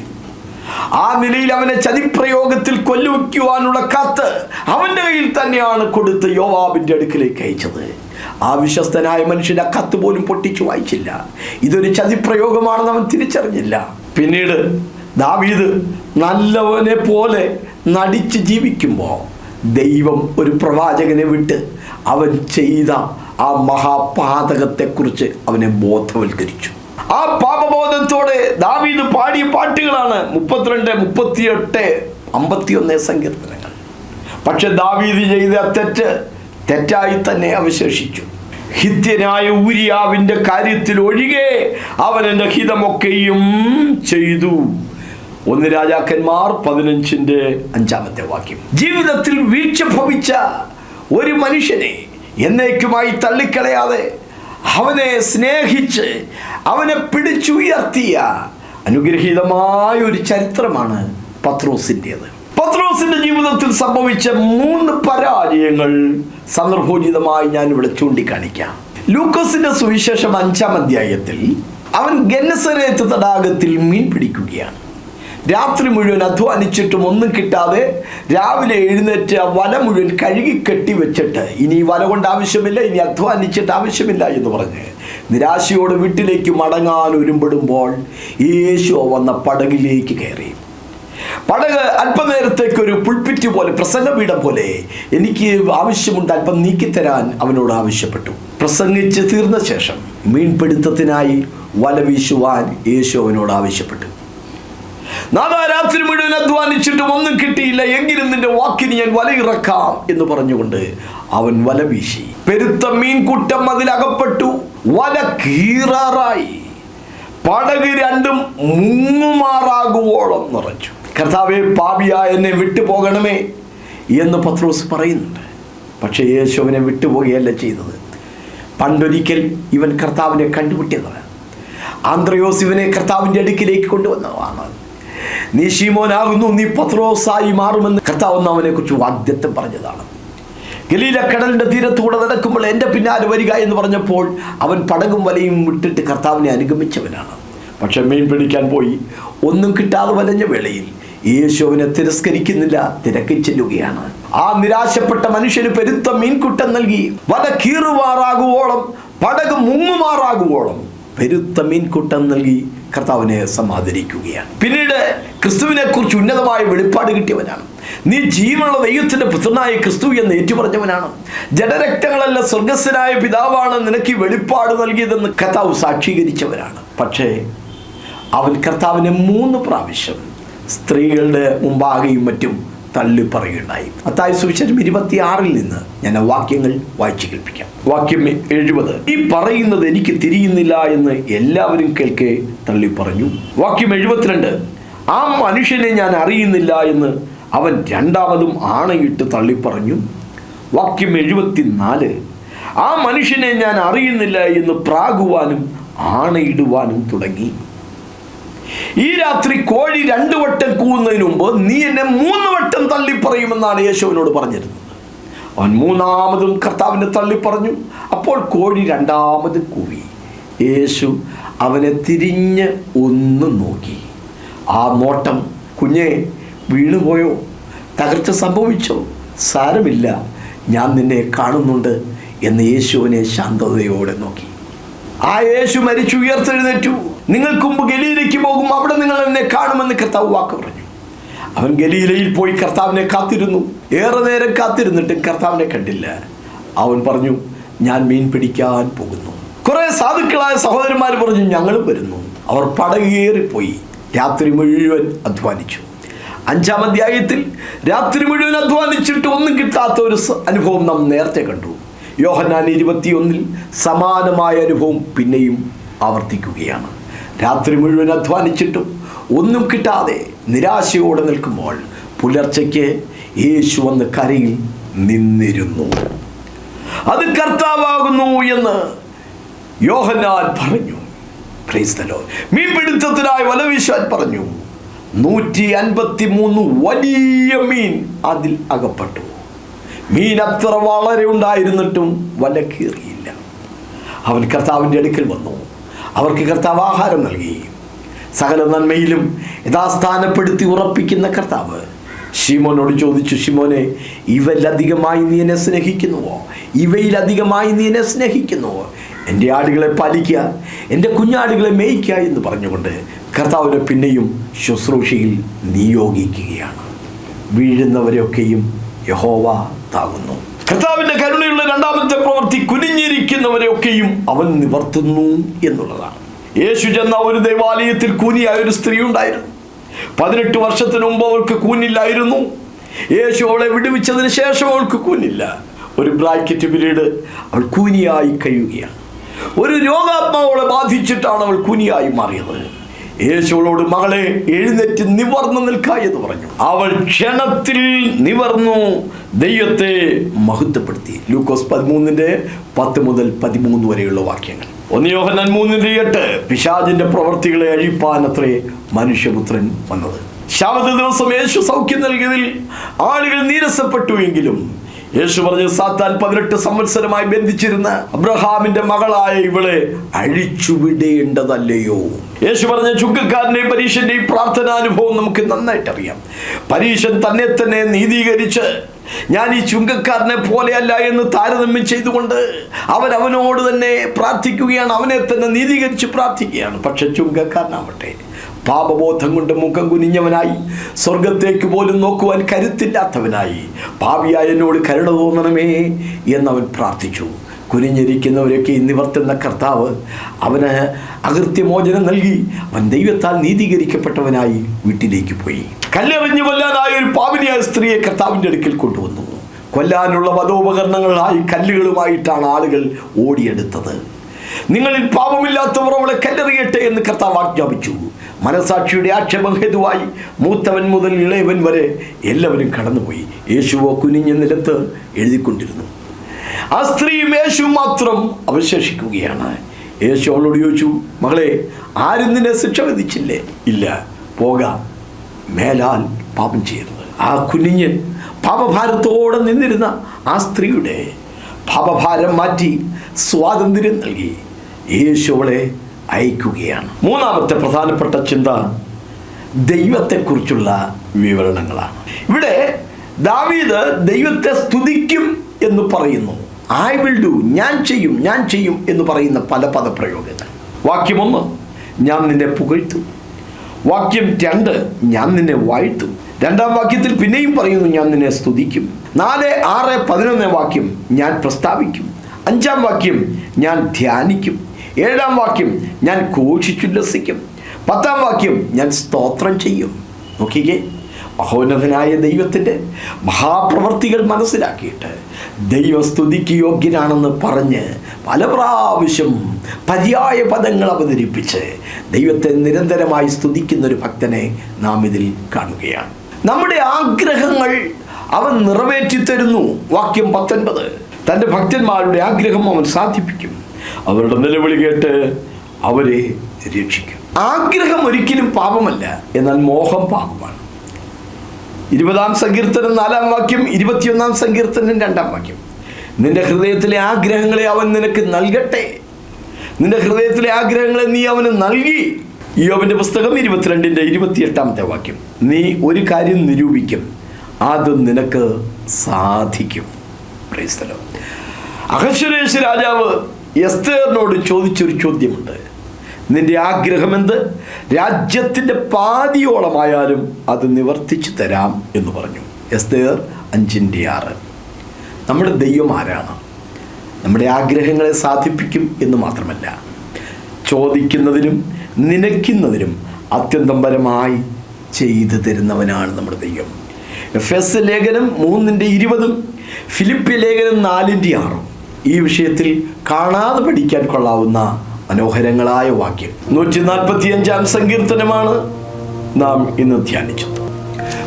ആ നിലയിൽ അവനെ ചതിപ്രയോഗത്തിൽ കൊല്ലുവയ്ക്കുവാനുള്ള കത്ത് അവന്റെ കയ്യിൽ തന്നെയാണ് കൊടുത്ത് യോവാബിന്റെ അടുക്കിലേക്ക് അയച്ചത്. ആ വിശ്വസ്തനായ മനുഷ്യൻ ആ കത്ത് പോലും പൊട്ടിച്ചു വായിച്ചില്ല. ഇതൊരു ചതിപ്രയോഗമാണെന്ന് അവൻ തിരിച്ചറിഞ്ഞില്ല. പിന്നീട് ദാവീദ് നല്ലവനെ പോലെ നടിച്ച് ജീവിക്കുമ്പോൾ ദൈവം ഒരു പ്രവാചകനെ വിട്ട് അവൻ ചെയ്ത ആ മഹാപാതകത്തെക്കുറിച്ച് അവനെ ബോധവൽക്കരിച്ചു. ആ പാപബോധത്തോടെ ദാവീദ് പാടിയ പാട്ടുകളാണ് മുപ്പത്തിരണ്ട് മുപ്പത്തിയെട്ട് അമ്പത്തിയൊന്ന് സങ്കീർത്തനങ്ങൾ. പക്ഷെ ദാവീദ് ചെയ്ത തെറ്റ് തെറ്റായി തന്നെ അവശേഷിച്ചു. ഹിത്യനായ ഊരിയാവിന്റെ കാര്യത്തിൽ ഒഴികെ അവൻ എന്റെ ഹിതമൊക്കെയും ചെയ്തു. ഒന്ന് രാജാക്കന്മാർ പതിനഞ്ചിന്റെ അഞ്ചാമത്തെ വാക്യം. ജീവിതത്തിൽ വീഴ്ച ഭവിച്ച ഒരു മനുഷ്യനെ എന്നേക്കുമായി തള്ളിക്കളയാതെ അവനെ സ്നേഹിച്ച് അവനെ പിടിച്ചുയർത്തിയ അനുഗ്രഹീതമായ ഒരു ചരിത്രമാണ് പത്രോസിന്റെത് പത്രോസിന്റെ ജീവിതത്തിൽ സംഭവിച്ച മൂന്ന് പരാജയങ്ങൾ സന്ദർഭോചിതമായി ഞാൻ ഇവിടെ ചൂണ്ടിക്കാണിക്കാം. ലൂക്കോസിന്റെ സുവിശേഷം അഞ്ചാം അധ്യായത്തിൽ അവൻ ഗന്നസരേത്ത് തടാകത്തിൽ മീൻ പിടിക്കുകയാണ്. രാത്രി മുഴുവൻ അധ്വാനിച്ചിട്ടും ഒന്നും കിട്ടാതെ രാവിലെ എഴുന്നേറ്റ് വല മുഴുവൻ കഴുകി കെട്ടി വെച്ചിട്ട് ഇനി ഈ വല കൊണ്ട് ആവശ്യമില്ല ഇനി അധ്വാനിച്ചിട്ട് ആവശ്യമില്ല എന്ന് പറഞ്ഞ് നിരാശയോട് വീട്ടിലേക്ക് മടങ്ങാൻ ഒരുമ്പെടുമ്പോൾ യേശു വന്ന പടകിലേക്ക് കയറി. പടക് അല്പനേരത്തേക്ക് ഒരു പോലെ പ്രസംഗപീഠം പോലെ എനിക്ക് ആവശ്യമുണ്ട് അല്പം നീക്കിത്തരാൻ അവനോട് ആവശ്യപ്പെട്ടു. പ്രസംഗിച്ച് തീർന്ന ശേഷം മീൻപിടുത്തത്തിനായി വല വീശുവാൻ യേശു അവനോട് ആവശ്യപ്പെട്ടു. നാളെ രാത്രി മുഴുവൻ അധ്വാനിച്ചിട്ടും ഒന്നും കിട്ടിയില്ല. എങ്കിലും നിന്റെ വാക്കിന് ഞാൻ വലയിറക്കാം എന്ന് പറഞ്ഞുകൊണ്ട് അവൻ വല വീശി. പെരുത്ത മീൻകുട്ടം അതിലകപ്പെട്ടു വല കീറാറായി. പടക് രണ്ടും മുങ്ങുമാറാകുവോളം നിറച്ചു. കർത്താവെ പാപിയ എന്നെ വിട്ടുപോകണമേ എന്ന് പത്രോസ് പറയുന്നുണ്ട്. പക്ഷേ യേശു അവനെ വിട്ടുപോകുകയല്ല ചെയ്തത്. പണ്ടൊരിക്കൽ ഇവൻ കർത്താവിനെ കണ്ടുപിട്ടിയതാണ് ആന്ത്രയോസ് ഇവനെ കർത്താവിന്റെ അടുക്കിലേക്ക് കൊണ്ടുവന്നതാണ്. നീ ഷീമോനാകുന്നു നീ പത്രോസായി മാറുമെന്ന് കർത്താവ് അവനെ കുറിച്ച് വാഗ്ദത്തം പറഞ്ഞതാണ്. ഗലീല കടലിന്റെ തീരത്തൂടെ നടക്കുമ്പോൾ എന്റെ പിന്നാലെ വരിക എന്ന് പറഞ്ഞപ്പോൾ അവൻ പടകും വലയും വിട്ടിട്ട് കർത്താവിനെ അനുഗമിച്ചവനാണ്. പക്ഷെ മീൻ പിടിക്കാൻ പോയി. ഒന്നും കിട്ടാതെ വലഞ്ഞ വേളയിൽ യേശു അവനെ തിരസ്കരിക്കുന്നില്ല തിരക്കി ചെല്ലുകയാണ്. ആ നിരാശപ്പെട്ട മനുഷ്യന് പെരുത്ത മീൻകുട്ടം നൽകി വല കീറുമാറാകുവോളം പടക് മുങ്ങുമാറാകുവോളം പെരുത്ത മീൻകുട്ടം നൽകി കർത്താവിനെ സമാദരിക്കുകയാണ്. പിന്നീട് ക്രിസ്തുവിനെ കുറിച്ച് ഉന്നതമായ വെളിപ്പാട് കിട്ടിയവനാണ്. നീ ജീവനുള്ള ദൈവത്തിന്റെ പുത്രനായ ക്രിസ്തു എന്ന് ഏറ്റുപറഞ്ഞവനാണ്. ജഡരക്തങ്ങളല്ല സ്വർഗസ്വനായ പിതാവാണ് നിനക്ക് വെളിപ്പാട് നൽകിയതെന്ന് കർത്താവ് സാക്ഷീകരിച്ചവരാണ് പക്ഷേ അവൻ കർത്താവിനെ മൂന്ന് പ്രാവശ്യം സ്ത്രീകളുടെ മുമ്പാകെയും മറ്റും തള്ളി പറയുകയുണ്ടായി അത്തായ സുവിശേഷം ഇരുപത്തി ആറിൽ നിന്ന് ഞാൻ ആ വാക്യങ്ങൾ വായിച്ചു കേൾപ്പിക്കാം. വാക്യം എഴുപത്. ഈ പറയുന്നത് എനിക്ക് തിരിയുന്നില്ല എന്ന് എല്ലാവരും കേൾക്കെ തള്ളി പറഞ്ഞു വാക്യം എഴുപത്തിരണ്ട്. ആ മനുഷ്യനെ ഞാൻ അറിയുന്നില്ല എന്ന് അവൻ രണ്ടാമതും ആണയിട്ട് തള്ളി പറഞ്ഞു വാക്യം എഴുപത്തിനാല്. ആ മനുഷ്യനെ ഞാൻ അറിയുന്നില്ല എന്ന് പ്രാകുവാനും ആണയിടുവാനും തുടങ്ങി. ഈ രാത്രി കോഴി രണ്ടു വട്ടം കൂവുന്നതിന് മുമ്പ് നീ എന്നെ മൂന്ന് വട്ടം തള്ളിപ്പറയുമെന്നാണ് യേശുവിനോട് പറഞ്ഞിരുന്നത്. അവൻ മൂന്നാമതും കർത്താവിനെ തള്ളിപ്പറഞ്ഞു. അപ്പോൾ കോഴി രണ്ടാമത് കൂവി. യേശു അവനെ തിരിഞ്ഞ് ഒന്ന് നോക്കി. ആ നോട്ടം കുഞ്ഞെ വീണുപോയോ? തകർച്ച സംഭവിച്ചോ? സാരമില്ല. ഞാൻ നിന്നെ കാണുന്നുണ്ട് എന്ന് യേശുവിനെ ശാന്തതയോടെ നോക്കി. ആ യേശു മരിച്ചു ഉയർത്തെഴുന്നേറ്റു. നിങ്ങൾക്ക് മുമ്പ് ഗലീലയ്ക്ക് പോകും അവിടെ നിങ്ങൾ എന്നെ കാണുമെന്ന് കർത്താവ് വാക്ക് പറഞ്ഞു. അവൻ ഗലീലയിൽ പോയി കർത്താവിനെ കാത്തിരുന്നു. ഏറെ നേരം കാത്തിരുന്നിട്ട് കർത്താവിനെ കണ്ടില്ല. അവൻ പറഞ്ഞു ഞാൻ മീൻ പിടിക്കാൻ പോകുന്നു. കുറേ സാധുക്കളായ സഹോദരന്മാർ പറഞ്ഞു ഞങ്ങളും വരുന്നു. അവർ പടകേറിപ്പോയി. രാത്രി മുഴുവൻ അധ്വാനിച്ചു. അഞ്ചാം അധ്യായത്തിൽ രാത്രി മുഴുവൻ അധ്വാനിച്ചിട്ട് ഒന്നും കിട്ടാത്ത ഒരു അനുഭവം നാം നേരത്തെ കണ്ടു. യോഹന്നാൻ ഇരുപത്തിയൊന്നിൽ സമാനമായ അനുഭവം പിന്നെയും ആവർത്തിക്കുകയാണ്. രാത്രി മുഴുവൻ അധ്വാനിച്ചിട്ടും ഒന്നും കിട്ടാതെ നിരാശയോടെ നിൽക്കുമ്പോൾ പുലർച്ചയ്ക്ക് യേശു വന്ന് കരയിൽ നിന്നിരുന്നു. അത് കർത്താവാകുന്നു എന്ന് യോഹന്നാൻ പറഞ്ഞു. ക്രൈസ്തലോ. മീൻപിടുത്തത്തിനായി വല വീശാൻ പറഞ്ഞു. നൂറ്റി അൻപത്തി മൂന്ന് വലിയ മീൻ അതിൽ അകപ്പെട്ടു. മീൻ അത്ര വളരെ ഉണ്ടായിരുന്നിട്ടും വല കീറിയില്ല അവൻ കർത്താവിന്റെ അടുക്കൽ വന്നു. അവർക്ക് കർത്താവ് ആഹാരം നൽകി. സകല നന്മയിലും യഥാസ്ഥാനപ്പെടുത്തി ഉറപ്പിക്കുന്ന കർത്താവ്. ഷിമോനോട് ചോദിച്ചു ഷിമോനെ ഇവയിലധികമായി നീ എന്നെ സ്നേഹിക്കുന്നുവോ? ഇവയിലധികമായി നീ എന്നെ സ്നേഹിക്കുന്നുവോ? എന്റെ ആടുകളെ പാലിക്കുക എന്റെ കുഞ്ഞാടുകളെ മേയ്ക്കുക എന്ന് പറഞ്ഞുകൊണ്ട് കർത്താവിനെ പിന്നെയും ശുശ്രൂഷയിൽ നിയോഗിക്കുകയാണ്. വീഴുന്നവരെയൊക്കെയും യഹോവ താങ്ങുന്നു. കർത്താവിന്റെ കരുണയുള്ള രണ്ടാമത്തെ പ്രവൃത്തി കുനിഞ്ഞിരിക്കുന്നവരെയൊക്കെയും അവൻ നിവർത്തുന്നു എന്നുള്ളതാണ്. യേശു ചെന്ന ഒരു ദേവാലയത്തിൽ കൂനിയായ ഒരു സ്ത്രീ ഉണ്ടായിരുന്നു. പതിനെട്ട് വർഷത്തിന് മുമ്പ് അവൾക്ക് കൂനില്ലായിരുന്നു. യേശു അവളെ വിടുവിച്ചതിന് ശേഷം അവൾക്ക് കൂനില്ല. ഒരു ബ്രാക്കറ്റ് പിരീഡ് അവൾ കൂനിയായി കഴിയുകയാണ്. ഒരു രോഗാത്മാവളെ ബാധിച്ചിട്ടാണ് അവൾ കുനിയായി മാറിയത്. യേശുവളോട് മകളെ എഴുന്നേറ്റ് നിവർന്നു നിൽക്ക എന്ന് പറഞ്ഞു. അവൾ ക്ഷണത്തിൽ നിവർന്നു. ദൈവത്തെ മഹത്വപ്പെടുത്തി. ലൂക്കോസ് പതിമൂന്നിന്റെ പത്ത് മുതൽ പതിമൂന്ന് വരെയുള്ള വാക്യങ്ങൾ. ഒന്ന് യോഹന്നാൻ മൂന്നിന്റെ എട്ട്. പിശാജിന്റെ പ്രവർത്തികളെ അഴിപ്പാൻ അത്രേ മനുഷ്യപുത്രൻ വന്നത്. ശാബത ദിവസം യേശു സൗഖ്യം നൽകിയതിൽ ആളുകൾ നീരസപ്പെട്ടു എങ്കിലും യേശു പറഞ്ഞു സാത്താൻ പതിനെട്ട് സംവത്സരമായി ബന്ധിച്ചിരുന്ന അബ്രഹാമിന്റെ മകളായ ഇവളെ അഴിച്ചുവിടേണ്ടതല്ലയോ യേശു പറഞ്ഞ ചുങ്കക്കാരന്റെയും പരീക്ഷന്റെയും പ്രാർത്ഥനാനുഭവം നമുക്ക് നന്നായിട്ട് അറിയാം പരീക്ഷൻ തന്നെ തന്നെ നീതീകരിച്ച് ഞാൻ ഈ ചുങ്കക്കാരനെ പോലെയല്ല എന്ന് താരതമ്യം ചെയ്തുകൊണ്ട് അവൻ അവനോട് തന്നെ പ്രാർത്ഥിക്കുകയാണ്. അവനെ തന്നെ നീതീകരിച്ച് പ്രാർത്ഥിക്കുകയാണ്. പക്ഷെ ചുങ്കക്കാരനാവട്ടെ. പാപബോധം കൊണ്ട് മുഖം കുനിഞ്ഞവനായി സ്വർഗത്തേക്ക് പോലും നോക്കുവാൻ കരുത്തില്ലാത്തവനായി ഭാവിയായ എന്നോട് കരുണ തോന്നണമേ എന്നവൻ പ്രാർത്ഥിച്ചു. കുനിഞ്ഞിരിക്കുന്നവരൊക്കെ നിവർത്തുന്ന കർത്താവ് അവന് അകൃത്യമോചനം നൽകി. അവൻ ദൈവത്താൽ നീതീകരിക്കപ്പെട്ടവനായി വീട്ടിലേക്ക് പോയി. കല്ലെറിഞ്ഞു കൊല്ലാനായ ഒരു പാവിനിയായ സ്ത്രീയെ കർത്താവിന്റെ അടുക്കൽ കൊണ്ടുവന്നു. കൊല്ലാനുള്ള വധോപകരണങ്ങളായി കല്ലുകളുമായിട്ടാണ് ആളുകൾ ഓടിയെടുത്തത്. നിങ്ങളിൽ പാപമില്ലാത്തവർ അവളെ കല്ലെറിയട്ടെ എന്ന് കർത്താവ് ആജ്ഞാപിച്ചു. മനസാക്ഷിയുടെ ആക്ഷേപം ഹേതുവായി മൂത്തവൻ മുതൽ ഇളയവൻ വരെ എല്ലാവരും കടന്നുപോയി. യേശുവോ കുനിഞ്ഞ നിലത്ത് എഴുതിക്കൊണ്ടിരുന്നു. ആ സ്ത്രീയും യേശു മാത്രം അവശേഷിക്കുകയാണ്. യേശു അവളോട് ചോദിച്ചു മകളെ ആരും നിന്നെ ശിക്ഷ വിധിച്ചില്ലേ? ഇല്ല. പോകാം. മേലാൽ പാപം ചെയ്യരുത്. ആ കുനിഞ്ഞ് പാപഭാരത്തോടെ നിന്നിരുന്ന ആ സ്ത്രീയുടെ പാപഭാരം മാറ്റി സ്വാതന്ത്ര്യം നൽകി. യേശു അവളെ അയക്കുകയാണ്. മൂന്നാമത്തെ പ്രധാനപ്പെട്ട ചിന്ത ദൈവത്തെക്കുറിച്ചുള്ള വിവരണങ്ങളാണ്. ഇവിടെ ദാവീദ് ദൈവത്തെ സ്തുതിക്കും എന്ന് പറയുന്നു. ഐ വിൽ ഡു ഞാൻ ചെയ്യും ഞാൻ ചെയ്യും എന്ന് പറയുന്ന പല പദപ്രയോഗങ്ങൾ. വാക്യം ഒന്ന് ഞാൻ നിന്നെ പുകഴ്ത്തും. വാക്യം രണ്ട് ഞാൻ നിന്നെ വാഴ്ത്തും. രണ്ടാം വാക്യത്തിൽ പിന്നെയും പറയുന്നു ഞാൻ നിന്നെ സ്തുതിക്കും. നാല് ആറ് പതിനൊന്ന് വാക്യം ഞാൻ പ്രസ്താവിക്കും. അഞ്ചാം വാക്യം ഞാൻ ധ്യാനിക്കും. ഏഴാം വാക്യം ഞാൻ ഘോഷിച്ചുല്ലസിക്കും. പത്താം വാക്യം ഞാൻ സ്തോത്രം ചെയ്യും. നോക്കിക്കേ. മഹോന്നതനായ ദൈവത്തിന്റെ മഹാപ്രവർത്തികൾ മനസ്സിലാക്കിയിട്ട് ദൈവസ്തുതിക്ക് യോഗ്യനാണെന്ന് പറഞ്ഞ് പല പ്രാവശ്യം പര്യായ പദങ്ങൾ അവതരിപ്പിച്ച് ദൈവത്തെ നിരന്തരമായി സ്തുതിക്കുന്ന ഒരു ഭക്തനെ നാം ഇതിൽ കാണുകയാണ്. നമ്മുടെ ആഗ്രഹങ്ങൾ അവൻ നിറവേറ്റി തരുന്നു. വാക്യം പത്തൊൻപത്. തന്റെ ഭക്തന്മാരുടെ ആഗ്രഹം അവൻ സാധിപ്പിക്കും. അവരുടെ നിലവിളി കേട്ട് അവരെ രക്ഷിക്കും. ആഗ്രഹം ഒരിക്കലും പാപമല്ല എന്നാൽ മോഹം പാപമാണ്. ഇരുപതാം സങ്കീർത്തനം നാലാം വാക്യം ഇരുപത്തിയൊന്നാം സങ്കീർത്തനം രണ്ടാം വാക്യം. നിന്റെ ഹൃദയത്തിലെ ആഗ്രഹങ്ങളെ അവൻ നിനക്ക് നൽകട്ടെ. നിന്റെ ഹൃദയത്തിലെ ആഗ്രഹങ്ങളെ നീ അവന് നൽകി. യോബിന്റെ പുസ്തകം ഇരുപത്തിരണ്ടിന്റെ ഇരുപത്തിയെട്ടാമത്തെ വാക്യം. നീ ഒരു കാര്യം നിരൂപിക്കും. അത് നിനക്ക് സാധിക്കും. അഹശ്വരേഷ് രാജാവ് എസ്തേറിനോട് ചോദിച്ചൊരു ചോദ്യമുണ്ട്. നിന്റെ ആഗ്രഹമെന്ത്? രാജ്യത്തിന്റെ പാതിയോളമായാലും അത് നിവർത്തിച്ചു തരാം എന്ന് പറഞ്ഞു. എസ്തേർ അഞ്ചിന്റെ ആറ്. നമ്മുടെ ദൈവം ആരാണ്? നമ്മുടെ ആഗ്രഹങ്ങളെ സാധിപ്പിക്കും എന്ന് മാത്രമല്ല ചോദിക്കുന്നതിനും നനയ്ക്കുന്നതിനും അത്യന്തം പരമായി ചെയ്തു തരുന്നവനാണ് നമ്മുടെ ദൈവം. എഫ് എസ് ലേഖനം മൂന്നിന്റെ ഇരുപതും ഫിലിപ്പ് ലേഖനം നാലിന്റെ ആറും. ഈ വിഷയത്തിൽ കാണാതെ പഠിക്കാൻ കൊള്ളാവുന്ന മനോഹരങ്ങളായ വാക്യം. നൂറ്റി നാൽപ്പത്തി അഞ്ചാം സങ്കീർത്തനമാണ് നാം ഇന്ന് ധ്യാനിച്ചത്.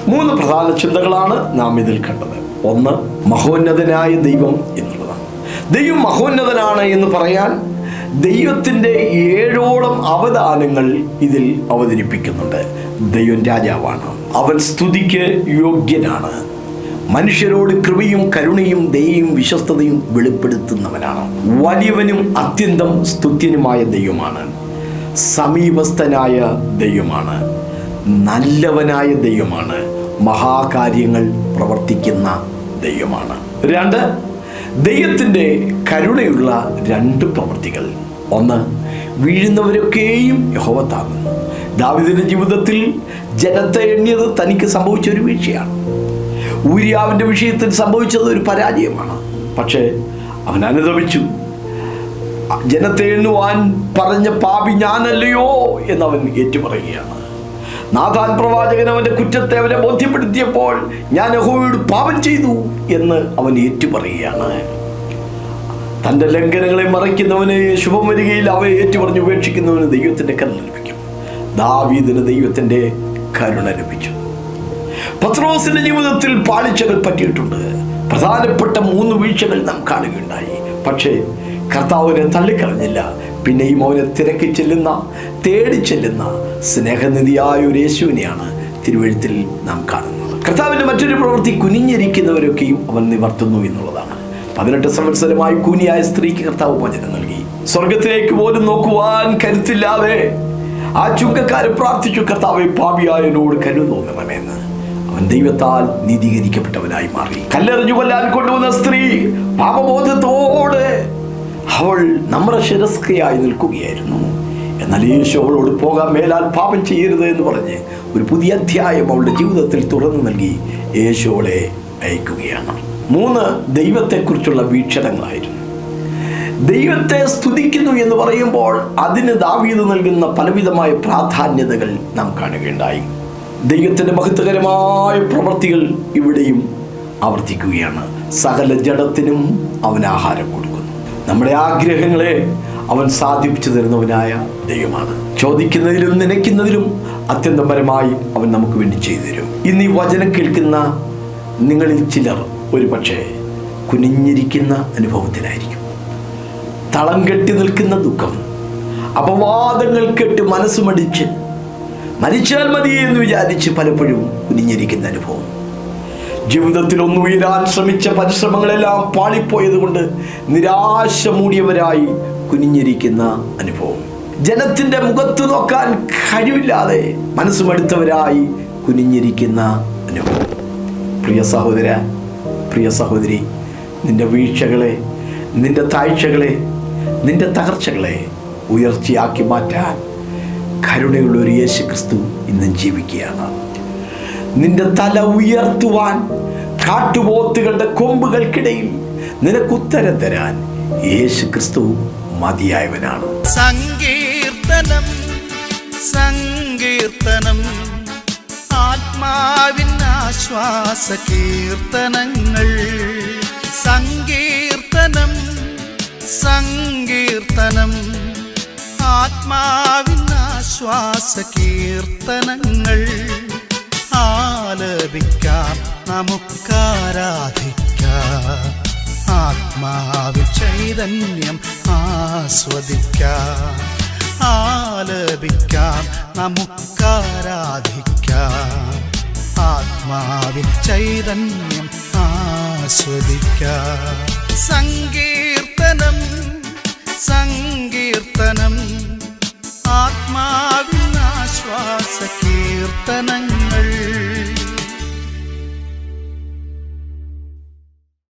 മൂന്ന് പ്രധാന ചിന്തകളാണ് നാം ഇതിൽ കണ്ടത്. ഒന്ന് മഹോന്നതനായ ദൈവം എന്നുള്ളതാണ്. ദൈവം മഹോന്നതനാണ് എന്ന് പറയാൻ ദൈവത്തിന്റെ ഏഴോളം അവദാനങ്ങൾ ഇതിൽ അവതരിപ്പിക്കുന്നുണ്ട്. ദൈവം രാജാവാണ്. അവൻ സ്തുതിക്ക് യോഗ്യനാണ്. മനുഷ്യരോട് കൃപയും കരുണയും ദയയും വിശ്വസ്തതയും വെളിപ്പെടുത്തുന്നവനാണ്. വലിയവനും അത്യന്തം സ്തുത്യനുമായ ദൈവമാണ്. സമീപസ്ഥനായ ദൈവമാണ്. നല്ലവനായ ദൈവമാണ്. മഹാകാര്യങ്ങൾ പ്രവർത്തിക്കുന്ന ദൈവമാണ്. രണ്ട് ദൈവത്തിന്റെ കരുണയുള്ള രണ്ട് പ്രവൃത്തികൾ. ഒന്ന് വീഴുന്നവരൊക്കെയും യഹോവത്താകുന്നു ദാവിദിന്റെ ജീവിതത്തിൽ ജനത്തെ എണ്ണിയത് തനിക്ക് സംഭവിച്ച ഒരു വീഴ്ചയാണ്. ഊര്യാവിന്റെ വിഷയത്തിൽ സംഭവിച്ചത് ഒരു പരാജയമാണ്. പക്ഷേ അവൻ അനുദമിച്ചു ജനത്തെ എണ്ണുവാൻ പറഞ്ഞ പാപി ഞാനല്ലയോ എന്നവൻ ഏറ്റുപറയുകയാണ്. നാഥാൻ പ്രവാചകൻ അവന്റെ കുറ്റത്തെ അവനെ ബോധ്യപ്പെടുത്തിയപ്പോൾ ഞാൻ യഹോവയോട് പാപം ചെയ്തു എന്ന് അവൻ ഏറ്റുപറയുകയാണ്. തന്റെ ലംഘനങ്ങളെ മറയ്ക്കുന്നവന് ശുഭം വരികയിൽ അവയെ ഏറ്റുപറഞ്ഞ് ഉപേക്ഷിക്കുന്നവന് ദൈവത്തിന്റെ കരുണ ലഭിക്കും. ദാവീദിന് ദൈവത്തിന്റെ കരുണ ലഭിച്ചു. പത്രോസിന്റെ ജീവിതത്തിൽ പാളിച്ചകൾ പറ്റിയിട്ടുണ്ട്. പ്രധാനപ്പെട്ട മൂന്ന് വീഴ്ചകൾ നാം കാണുകയുണ്ടായി. പക്ഷേ കർത്താവിനെ തള്ളിക്കളഞ്ഞില്ല. പിന്നെയും അവനെ തിരക്കി ചെല്ലുന്ന തേടി ചെല്ലുന്ന സ്നേഹനിധിയായ ഒരു യേശുവിനെയാണ് തിരുവഴുത്തിൽ നാം കാണുന്നത്. കർത്താവിന്റെ മറ്റൊരു പ്രവൃത്തി കുനിഞ്ഞിരിക്കുന്നവരൊക്കെയും അവൻ നിവർത്തുന്നു എന്നുള്ളതാണ്. പതിനെട്ട് സംവത്സരമായി കൂനിയായ സ്ത്രീക്ക് കർത്താവ് വചനം നൽകി. സ്വർഗത്തിലേക്ക് പോലും നോക്കുവാൻ കരുത്തില്ലാതെ ആ ചുങ്കക്കാരെ പ്രാർത്ഥിച്ചു കർത്താവെ പാപിയായനോട് കരുതോന്നണമെന്ന് അവൻ ദൈവത്താൽ നീതീകരിക്കപ്പെട്ടവനായി മാറി. കല്ലെറിഞ്ഞു കൊല്ലാൻ കൊണ്ടുവന്ന സ്ത്രീ പാപബോധത്തോടെ അവൾ നമ്മുടെ ശിരസ്കയായി നിൽക്കുകയായിരുന്നു. എന്നാൽ യേശു അവളോട് പോകാൻ മേലാൽ പാപം ചെയ്യരുത് എന്ന് പറഞ്ഞ് ഒരു പുതിയ അധ്യായം അവളുടെ ജീവിതത്തിൽ തുറന്നു നൽകി. യേശു അവളെ അയക്കുകയാണ്. മൂന്ന് ദൈവത്തെക്കുറിച്ചുള്ള വീക്ഷണങ്ങളായിരുന്നു. ദൈവത്തെ സ്തുതിക്കുന്നു എന്ന് പറയുമ്പോൾ അതിന് ദാവീത് നൽകുന്ന പലവിധമായ പ്രാധാന്യതകൾ നാം കാണുകയുണ്ടായി. ദൈവത്തിന്റെ മഹത്വകരമായ പ്രവൃത്തികൾ ഇവിടെയും ആവർത്തിക്കുകയാണ്. സകല ജഡത്തിനും അവൻ ആഹാരം കൊടുക്കുന്നു. നമ്മുടെ ആഗ്രഹങ്ങളെ അവൻ സാധിപ്പിച്ചു തരുന്നവനായ ദൈവമാണ്. ചോദിക്കുന്നതിലും നനയ്ക്കുന്നതിലും അത്യന്തപരമായി അവൻ നമുക്ക് വേണ്ടി ചെയ്തു തരും. ഇന്ന് ഈ വചനം കേൾക്കുന്ന നിങ്ങളിൽ ചിലർ ഒരു പക്ഷേ കുനിഞ്ഞിരിക്കുന്ന അനുഭവത്തിലായിരിക്കും. തളം കെട്ടി നിൽക്കുന്ന ദുഃഖം അപവാദങ്ങൾ കേട്ട് മനസ്സുമടിച്ച് മരിച്ചാൽ മതി എന്ന് വിചാരിച്ച് പലപ്പോഴും കുനിഞ്ഞിരിക്കുന്ന അനുഭവം. ജീവിതത്തിൽ ഒന്ന് ഉയരാൻ ശ്രമിച്ച പരിശ്രമങ്ങളെല്ലാം പാളിപ്പോയത് കൊണ്ട് നിരാശ മൂടിയവരായി കുനിഞ്ഞിരിക്കുന്ന അനുഭവം. ജനത്തിന്റെ മുഖത്ത് നോക്കാൻ കഴിവില്ലാതെ മനസ്സുമെടുത്തവരായി കുനിഞ്ഞിരിക്കുന്ന അനുഭവം. പ്രിയ സഹോദര പ്രിയ സഹോദരി നിന്റെ വീഴ്ചകളെ നിന്റെ താഴ്ചകളെ നിന്റെ തകർച്ചകളെ ഉയർച്ചയാക്കി മാറ്റാൻ കരുണയുള്ള ഒരു യേശു ക്രിസ്തു ഇന്നും ജീവിക്കുകയാണ്. നിന്റെ തല ഉയർത്തുവാൻ കാട്ടുപോത്തുകളുടെ കൊമ്പുകൾക്കിടയിൽ നിനക്ക് ഉത്തരം തരാൻ യേശു ക്രിസ്തു മതിയായവനാണ്. സങ്കീർത്തനം സങ്കീർത്തനം ആത്മാവിൻ ആശ്വാസ കീർത്തനങ്ങൾ. സങ്കീർത്തനം സങ്കീർത്തനം ആത്മാവിൻ ആശ്വാസ കീർത്തനങ്ങൾ ആലപിക്കാം നമുക്കാരാധിക്കാം. ആത്മാവിൽ ചൈതന്യം ആസ്വദിക്കാം ആലപിക്കാം നമുക്കാരാധിക്കാം. ആത്മാവിൽ ചൈതന്യം ആസ്വദിക്കാം. സങ്കീർത്തനം സങ്കീർത്തനം. ആത്മാവിനാശ്വാസ കീർത്തനങ്ങൾ